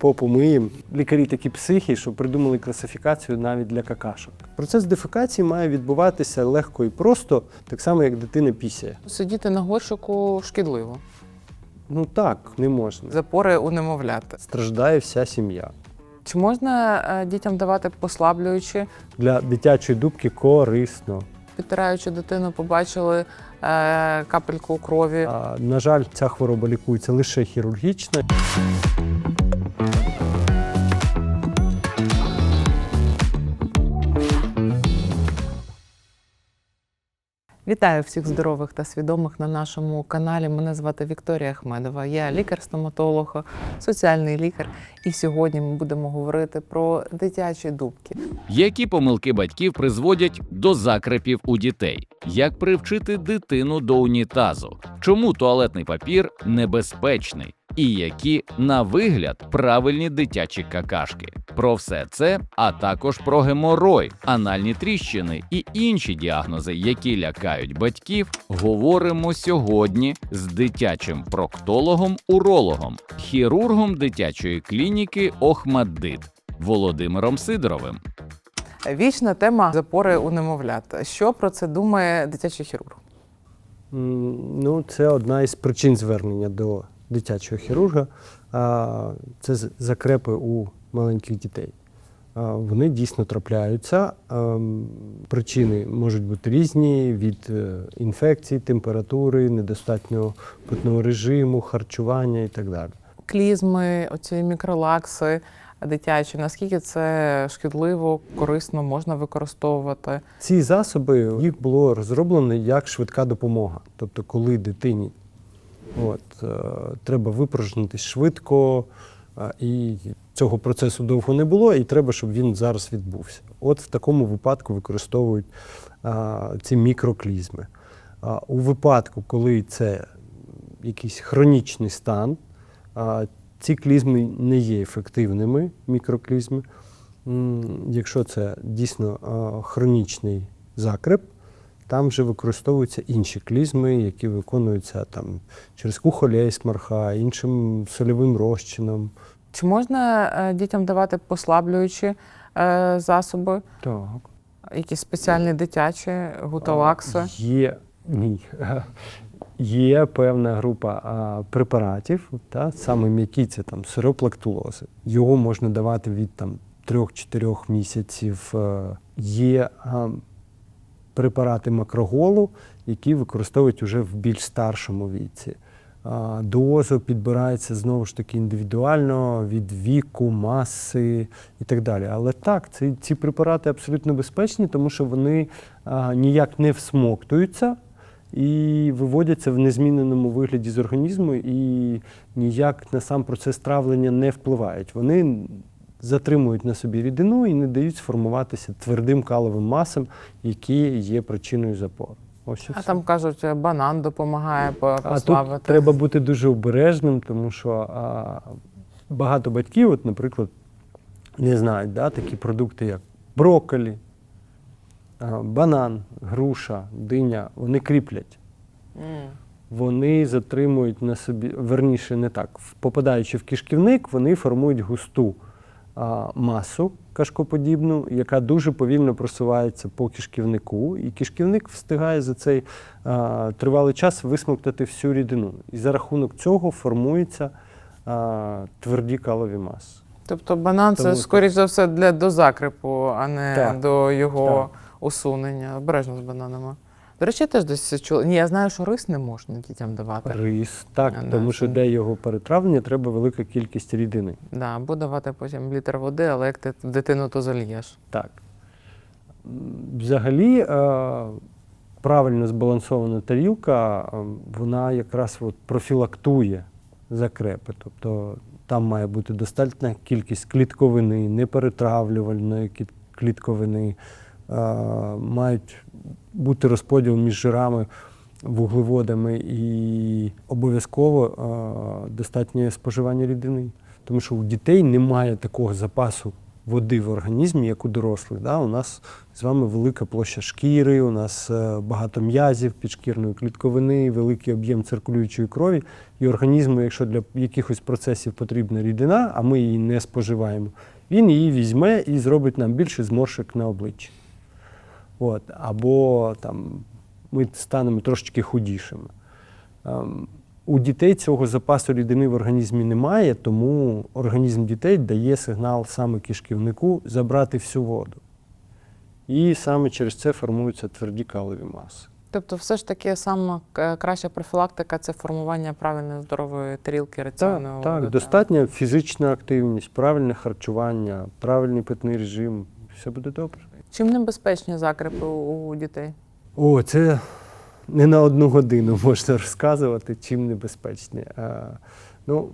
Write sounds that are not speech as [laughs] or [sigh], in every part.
попу миємо. Лікарі такі психи, що придумали класифікацію навіть для какашок. Процес дефекації має відбуватися легко і просто, так само, як дитина пісяє. Сидіти на горщику шкідливо. Ну так, не можна. Запори у немовлят. Страждає вся сім'я. Чи можна е, дітям давати послаблюючи, Для дитячої дубки корисно. підтираючи дитину, побачили е, капельку крові? А, на жаль, ця хвороба лікується лише хірургічно. Вітаю всіх здорових та свідомих на нашому каналі. Мене звати Вікторія Ахмедова. Я лікар-стоматолог, соціальний лікар. І сьогодні ми будемо говорити про дитячі дубки. Які помилки батьків призводять до закрепів у дітей? Як привчити дитину до унітазу? Чому туалетний папір небезпечний? І які, на вигляд, правильні дитячі какашки? Про все це, а також про геморой, анальні тріщини і інші діагнози, які лякають батьків, говоримо сьогодні з дитячим проктологом-урологом, хірургом дитячої клініки Охмаддит Володимиром Сидоровим. Вічна тема запори у немовлят. Що про це думає дитячий хірург? Ну, це одна із причин звернення до дитячого хірурга. Це закрепи у маленьких дітей. Вони дійсно трапляються. Причини можуть бути різні: від е, інфекцій, температури, недостатнього питного режиму, харчування і так далі. Клізми, оці мікролакси дитячі, наскільки це шкідливо, корисно можна використовувати? Ці засоби їх було розроблено як швидка допомога. Тобто, коли дитині от, е, треба випорожнитись швидко, е, і цього процесу довго не було, і треба, щоб він зараз відбувся. От в такому випадку використовують а, ці мікроклізми. А, у випадку, коли це якийсь хронічний стан, а, ці клізми не є ефективними, мікроклізми. Якщо це дійсно хронічний закреп, там вже використовуються інші клізми, які виконуються там через кухолейсмарха, іншим сольовим розчином. Чи можна е, дітям давати послаблюючі е, засоби, Так. якісь спеціальні дитячі, гуталакси? Є ні. [laughs] Є певна група а, препаратів, та, саме м'які це там сироплактулози. Його можна давати від там 3-4 місяців. Е, Є а, препарати макроголу, які використовують уже в більш старшому віці. А, Доза підбирається знову ж таки індивідуально від віку, маси і так далі. Але так, ці, ці препарати абсолютно безпечні, тому що вони а, ніяк не всмоктуються і виводяться в незміненому вигляді з організму і ніяк на сам процес травлення не впливають. Вони затримують на собі рідину і не дають сформуватися твердим каловим масам, які є причиною запору. Ось і А все. там кажуть, банан допомагає по- А послабити. тут треба бути дуже обережним, тому що а, багато батьків, от, наприклад, не знають да, такі продукти, як брокколі, а, банан, груша, диня, вони кріплять. М. Вони затримують на собі, верніше, не так. в- Попадаючи в кишківник, вони формують густу масу кашкоподібну, яка дуже повільно просувається по кишківнику, і кишківник встигає за цей тривалий час висмоктати всю рідину. І за рахунок цього формуються тверді калові маси. Тобто банан це, скоріш за все, для до закрепу, а не Так, до його так. усунення. Обережно з бананами. До речі, я теж десь чула. Ні, я знаю, що рис не можна дітям давати. Рис, так, А, тому да, що для його перетравлення треба велика кількість рідини. Да, або давати потім літр води, але як ти дитину то зальєш. Так. Взагалі, е, правильно збалансована тарілка, е, вона якраз от профілактує закрепи. Тобто там має бути достатня кількість клітковини, неперетравлювальної клітковини, е, мають бути розподіл між жирами, вуглеводами і обов'язково е, достатнє споживання рідини. Тому що у дітей немає такого запасу води в організмі, як у дорослих. Да? У нас з вами велика площа шкіри, у нас е, багато м'язів, підшкірної клітковини, великий об'єм циркулюючої крові. І організму, якщо для якихось процесів потрібна рідина, а ми її не споживаємо, він її візьме і зробить нам більше зморшок на обличчі. От. Або там, ми станемо трошечки худішими. Ем, У дітей цього запасу рідини в організмі немає, тому організм дітей дає сигнал саме кишківнику забрати всю воду. І саме через це формуються тверді калові маси. Тобто, все ж таки саме краща профілактика це формування правильної здорової тарілки раціону. Так, так, достатня фізична активність, правильне харчування, правильний питний режим. Все буде добре. Чим небезпечні закрепи у дітей? О, це не на одну годину можна розказувати, чим небезпечні. А, ну,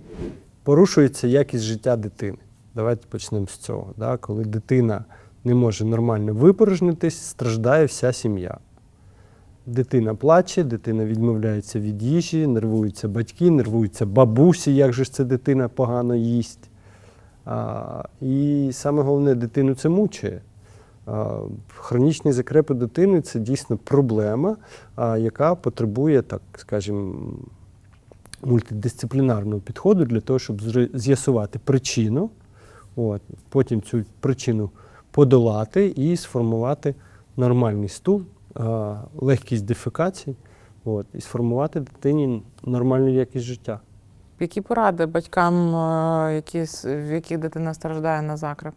порушується якість життя дитини. Давайте почнемо з цього. Да? Коли дитина не може нормально випорожнитись, страждає вся сім'я. Дитина плаче, дитина відмовляється від їжі, нервуються батьки, нервуються бабусі, як же ж це дитина погано їсть. А, і саме головне, дитину це мучає. А, Хронічні закрепи дитини це дійсно проблема, яка потребує, так скажімо, мультидисциплінарного підходу для того, щоб з'ясувати причину, от, потім цю причину подолати і сформувати нормальний стул, легкість дефекації, от, і сформувати дитині нормальну якість життя. Які поради батькам, е, які, в яких дитина страждає на закреп?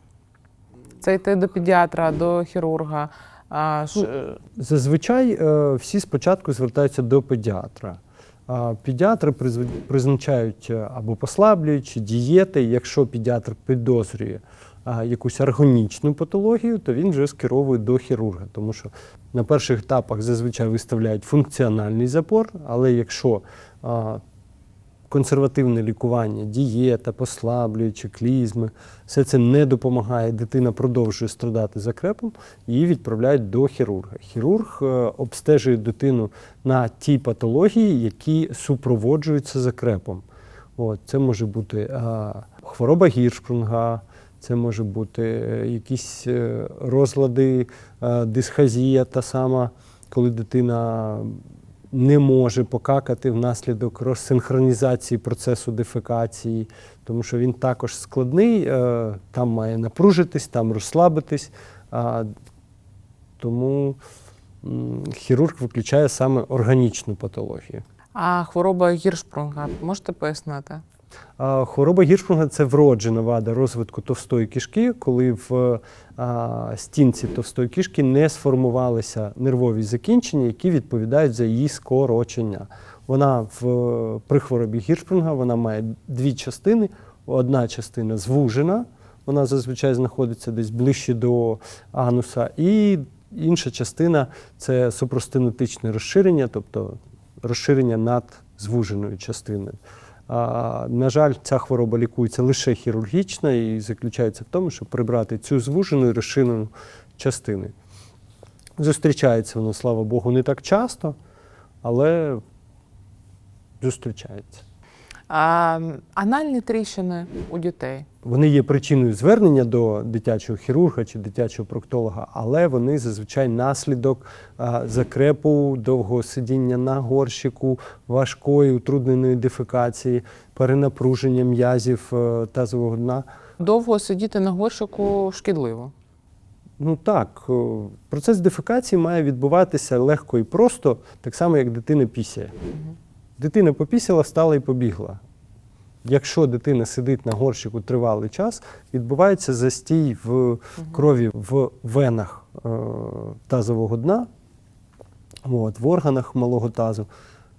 Це йти до педіатра, до хірурга. А, ш- Ну, Зазвичай е, всі спочатку звертаються до педіатра. Педіатри призначають е, або послаблюючі дієти. Якщо педіатр підозрює якусь органічну патологію, то він вже скеровує до хірурга, тому що на перших етапах зазвичай виставляють функціональний запор, але якщо консервативне лікування, дієта, послаблюючі, клізми, все це не допомагає, дитина продовжує страдати закрепом, її відправляють до хірурга. Хірург е, обстежує дитину на ті патології, які супроводжуються закрепом. От, це може бути а, хвороба гіршпрунга, це може бути е, якісь е, розлади, е, дисхазія та сама, коли дитина не може покакати внаслідок розсинхронізації процесу дефекації, тому що він також складний, е, там має напружитись, там розслабитись. Тому хірург виключає саме органічну патологію. А хвороба гіршпрунга, можете пояснити? Хвороба Гіршпрунга – це вроджена вада розвитку товстої кишки, коли в стінці товстої кишки не сформувалися нервові закінчення, які відповідають за її скорочення. Вона в, при хворобі Гіршпрунга вона має дві частини. Одна частина звужена, вона зазвичай знаходиться десь ближче до ануса, і інша частина це супростенотичне розширення, тобто розширення над звуженою частиною. На жаль, ця хвороба лікується лише хірургічно і заключається в тому, щоб прибрати цю звужену і розширену частини. Зустрічається воно, слава Богу, не так часто, але зустрічається. А, анальні тріщини у дітей. Вони є причиною звернення до дитячого хірурга чи дитячого проктолога, але вони зазвичай наслідок закрепу, довгого сидіння на горщику, важкої утрудненої дефекації, перенапруження м'язів е, тазового дна. Довго сидіти на горщику шкідливо. Ну так, процес дефекації має відбуватися легко і просто, так само, як дитина пісяє. Дитина попісяла, встала і побігла. Якщо дитина сидить на горщику тривалий час, відбувається застій в крові в венах е, тазового дна, от, в органах малого тазу.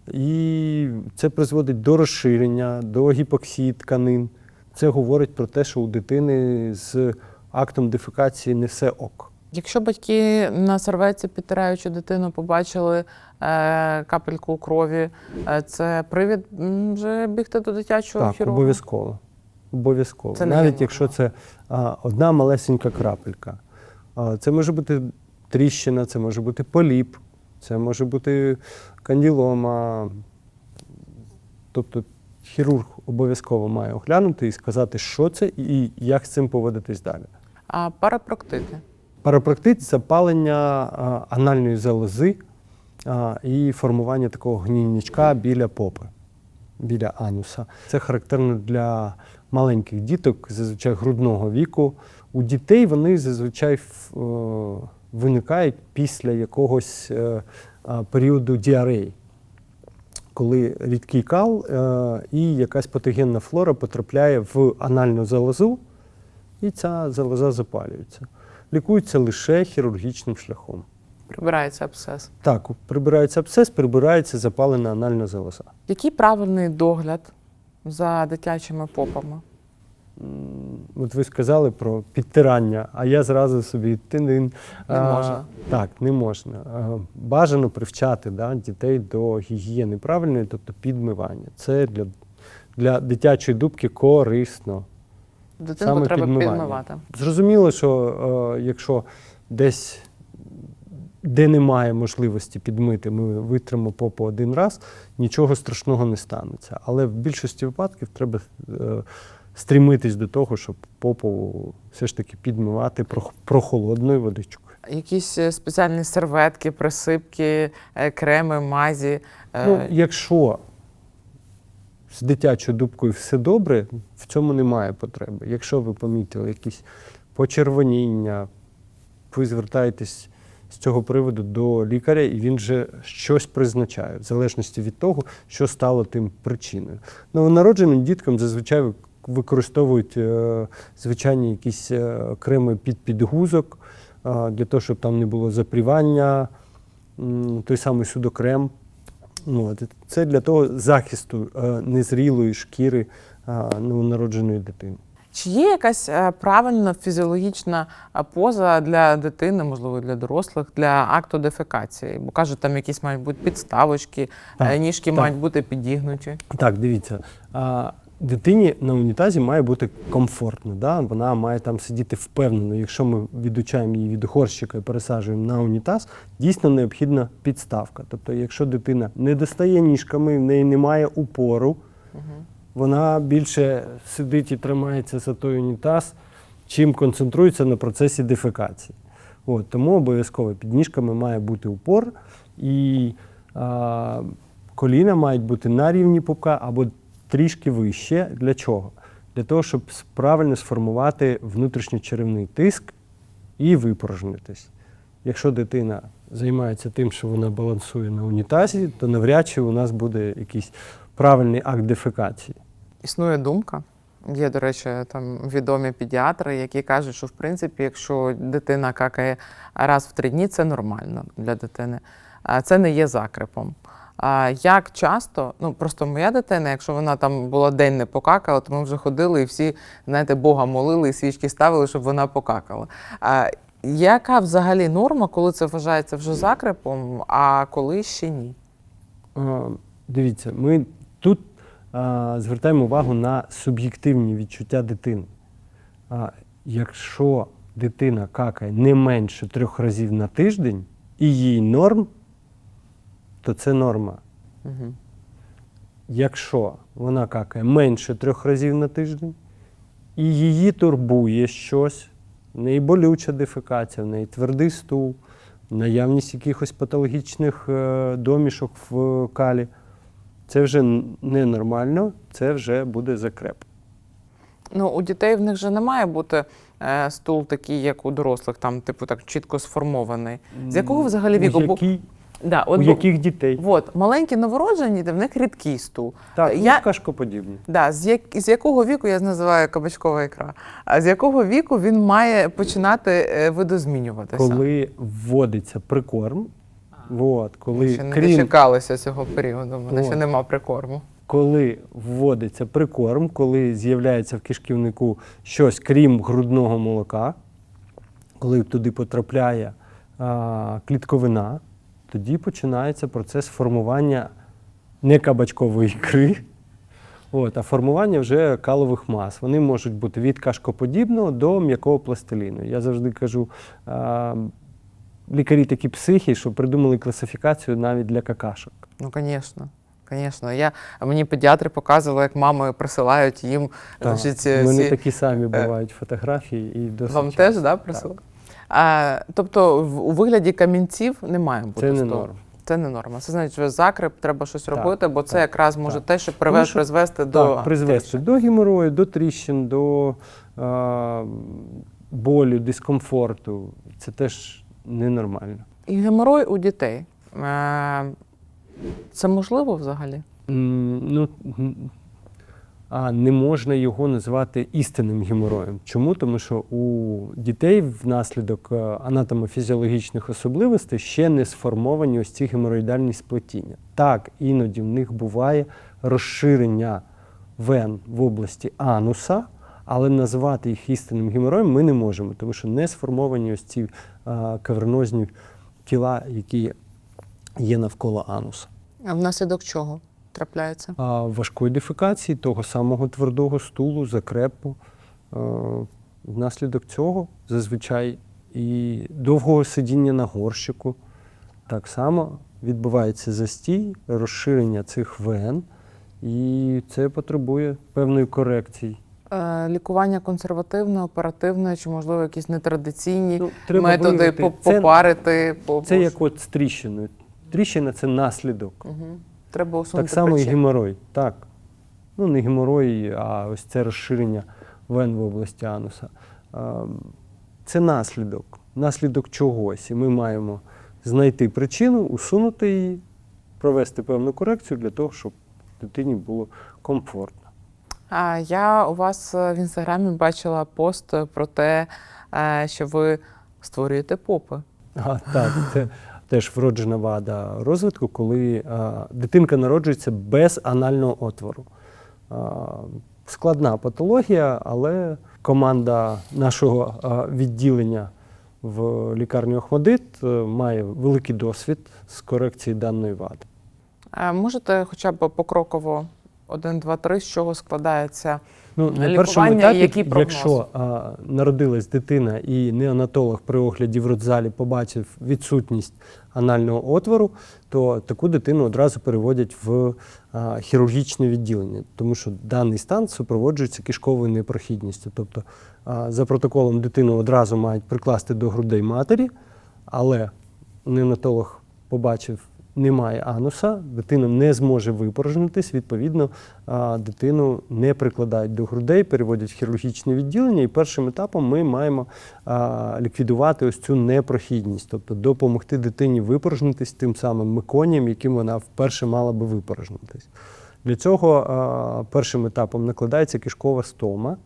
І це призводить до розширення, до гіпоксії тканин. Це говорить про те, що у дитини з актом дефекації не все ок. Якщо батьки на серветці, підтираючи дитину, побачили е, капельку крові, е, це привід м, вже бігти до дитячого Так, хірурга? обов'язково. Обов'язково. Це не Навіть якщо це а, одна малесенька крапелька. А, це може бути тріщина, це може бути поліп, це може бути канділома. Тобто хірург обов'язково має оглянути і сказати, що це і як з цим поводитись далі. А парапроктити. Парапроктит запалення анальної залози і формування такого гнійничка біля попи, біля ануса. Це характерно для маленьких діток, зазвичай грудного віку. У дітей вони зазвичай е, виникають після якогось е, періоду діареї, коли рідкий кал е, і якась патогенна флора потрапляє в анальну залозу, і ця залоза запалюється. Лікується лише хірургічним шляхом. Прибирається абсцес. Так, прибирається абсцес, прибирається запалена анальна залоза. Який правильний догляд за дитячими попами? От ви сказали про підтирання, а я зразу собі тин Не можна. Так, не можна. А, Бажано привчати да, дітей до гігієни правильної, тобто підмивання. Це для, для дитячої дубки корисно. Дитинку Саме треба підмивання. підмивати. Зрозуміло, що е, якщо десь де немає можливості підмити, ми витримо попу один раз, нічого страшного не станеться. Але в більшості випадків треба е, стрімитись до того, щоб попу все ж таки підмивати прохолодною водичкою. Якісь е, спеціальні серветки, присипки, е, креми, мазі. е, Ну, якщо з дитячою дубкою все добре, в цьому немає потреби. Якщо ви помітили якісь почервоніння, ви звертаєтесь з цього приводу до лікаря, і він вже щось призначає, в залежності від того, що стало тим причиною. Новонародженим діткам зазвичай використовують е, звичайні якісь е, креми під підгузок, е, для того, щоб там не було запрівання, той самий судокрем. Ну, от, це для того захисту е, незрілої шкіри е, новонародженої дитини. Чи є якась е, правильна фізіологічна поза для дитини, можливо, для дорослих, для акту дефекації? Бо кажуть, там якісь мають бути підставочки, Так, ніжки так. мають бути підігнуті. Так, дивіться. Дитині на унітазі має бути комфортно. Да? Вона має там сидіти впевнено. Якщо ми відучаємо її від горщика і пересаджуємо на унітаз, дійсно необхідна підставка. Тобто, якщо дитина не достає ніжками, в неї немає упору, вона більше сидить і тримається за той унітаз, чим концентрується на процесі дефекації. От, тому обов'язково під ніжками має бути упор, і а, коліна мають бути на рівні пупка або трішки вище. Для чого? Для того, щоб правильно сформувати внутрішньочеревний тиск і випорожнитись. Якщо дитина займається тим, що вона балансує на унітазі, то навряд чи у нас буде якийсь правильний акт дефекації. Існує думка. Є, до речі, там відомі педіатри, які кажуть, що в принципі, якщо дитина какає раз в три дні, це нормально для дитини. А Це не є закрепом. Як часто, ну просто моя дитина, якщо вона там була день не покакала, то ми вже ходили і всі, знаєте, Бога молили і свічки ставили, щоб вона покакала. А яка взагалі норма, коли це вважається вже закрепом, а коли ще ні? А, Дивіться, ми тут а, звертаємо увагу на суб'єктивні відчуття дитини. А, якщо дитина какає не менше трьох разів на тиждень і їй норм, то це норма. Угу. Якщо вона какає менше трьох разів на тиждень, і її турбує щось, в неї болюча дефекація, в неї твердий стул, наявність якихось патологічних е, домішок в калі, це вже ненормально, це вже буде закреп. Ну, у дітей в них же не має бути е, стул такий, як у дорослих, там, типу, так чітко сформований. З якого взагалі віку? У, Да, у от, бо- яких дітей? От, маленькі новороджені, де в них рідкий стул. Так, я- ну, кашкоподібні. Да, з, як, з якого віку я називаю кабачкова ікра? А з якого віку він має починати е, видозмінюватися? Коли вводиться прикорм, от, коли ще не крім дочекалися цього періоду, в мене ще От. нема прикорму. коли вводиться прикорм, коли з'являється в кишківнику щось крім грудного молока, коли туди потрапляє а, клітковина, тоді починається процес формування не кабачкової ікри, от, а формування вже калових мас. Вони можуть бути від кашкоподібного до м'якого пластиліну. Я завжди кажу, а, лікарі такі психи, що придумали класифікацію навіть для какашок. Ну, звісно. звісно. Я мені педіатри показували, як мами присилають їм Так, значить, мене ці- такі самі бувають фотографії і досить. Вам теж да, присилали? А, тобто в, у вигляді камінців не має бути. Це не столу? норм. Це не норма. Це значить, що закреп треба щось Так, робити, бо це так, якраз може так. те, що привез, що- призвести до Так, призвести до геморою, до тріщин, до а, болю, дискомфорту. Це теж ненормально. І геморой у дітей. Е, це можливо взагалі? М, Ну, м, не можна його назвати істинним геморроєм. Чому? Тому що у дітей внаслідок е, анатомофізіологічних особливостей ще не сформовані ось ці геморроїдальні сплетіння. Так, іноді в них буває розширення вен в області ануса, але назвати їх істинним геморроєм ми не можемо, тому що не сформовані ось ці кавернозні тіла, які є навколо ануса. А внаслідок чого трапляється? а, важкої дефекації, того самого твердого стулу, закрепу. Е, Внаслідок цього зазвичай і довгого сидіння на горщику так само відбувається застій, розширення цих вен, і це потребує певної корекції. Е, лікування консервативне, оперативне, чи можливо якісь нетрадиційні Ну, треба методи виявити. по- Це- попарити, по Це як от з тріщиною. Тріщина це наслідок. Угу. Треба усунути Так само і причини. геморой. Так. Ну, не геморой, а ось це розширення вен в області ануса. Це наслідок, наслідок чогось. І ми маємо знайти причину, усунути її, провести певну корекцію для того, щоб дитині було комфортно. А я у вас е, в інстаграмі бачила пост про те, е, що ви створюєте попи. А, так, це теж вроджена вада розвитку, коли дитинка народжується без анального отвору. Складна патологія, але команда нашого відділення в лікарні Охмадит е, має великий досвід з корекції даної вади. Можете хоча б покроково один, два, три, з чого складається Ну, на першому етапі, прогноз? якщо а, народилась дитина і неонатолог при огляді в родзалі побачив відсутність анального отвору, то таку дитину одразу переводять в а, хірургічне відділення, тому що даний стан супроводжується кишковою непрохідністю. Тобто, а, за протоколом дитину одразу мають прикласти до грудей матері, але неонатолог побачив. Немає ануса, дитина не зможе випорожнитись, відповідно, дитину не прикладають до грудей, переводять в хірургічне відділення, і першим етапом ми маємо ліквідувати ось цю непрохідність, тобто допомогти дитині випорожнитись тим самим меконієм, яким вона вперше мала би випорожнитись. Для цього першим етапом накладається кишкова стома,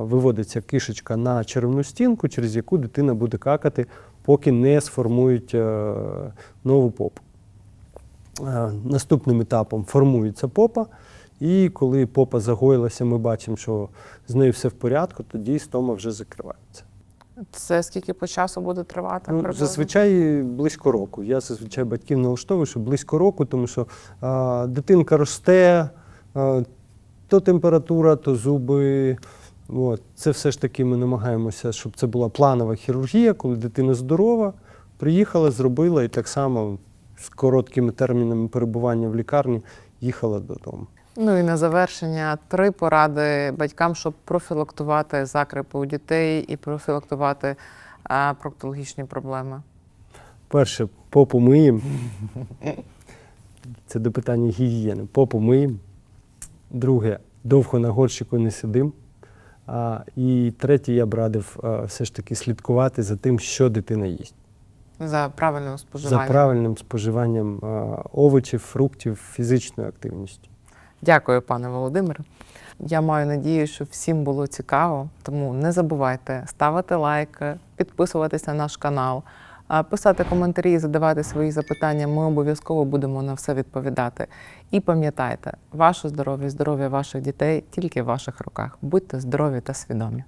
виводиться кишечка на черевну стінку, через яку дитина буде какати, поки не сформують е, нову попу. Е, Наступним етапом формується попа, і коли попа загоїлася, ми бачимо, що з нею все в порядку, тоді стома вже закривається. Це скільки по часу буде тривати? Ну, зазвичай близько року. Я зазвичай батьків налаштовую, що близько року, тому що а, дитинка росте, а, то температура, то зуби. От. Це все ж таки ми намагаємося, щоб це була планова хірургія, коли дитина здорова, приїхала, зробила і так само з короткими термінами перебування в лікарні їхала додому. Ну і на завершення три поради батькам, щоб профілактувати закрепи у дітей і профілактувати а, проктологічні проблеми. Перше, попу миємо. Це до питання гігієни. Попу миємо. Друге, довго на горщику не сидим. А, і третє, я б радив а, все ж таки слідкувати за тим, що дитина їсть. За правильним споживанням. За правильним споживанням а, овочів, фруктів, фізичною активністю. Дякую, пане Володимире. Я маю надію, що всім було цікаво. Тому не забувайте ставити лайки, підписуватися на наш канал, писати коментарі, задавати свої запитання. Ми обов'язково будемо на все відповідати. І пам'ятайте, ваше здоров'я, здоров'я ваших дітей тільки в ваших руках. Будьте здорові та свідомі.